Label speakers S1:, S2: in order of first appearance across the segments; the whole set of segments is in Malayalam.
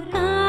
S1: ഒരു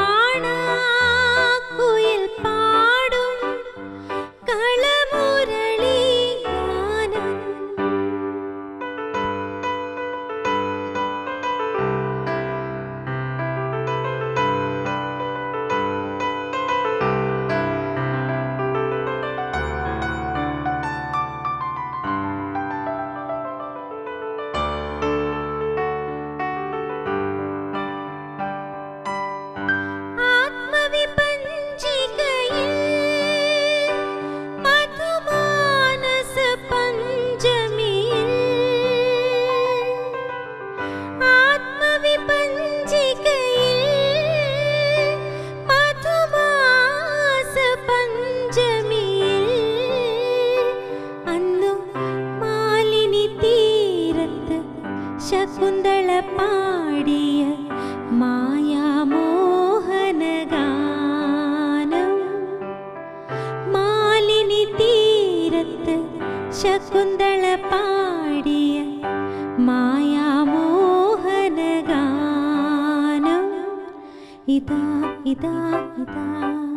S1: ശകുന്തള പാടിയ മായാമോഹനഗാനം. ഇതാ ഇതാ ഇതാ.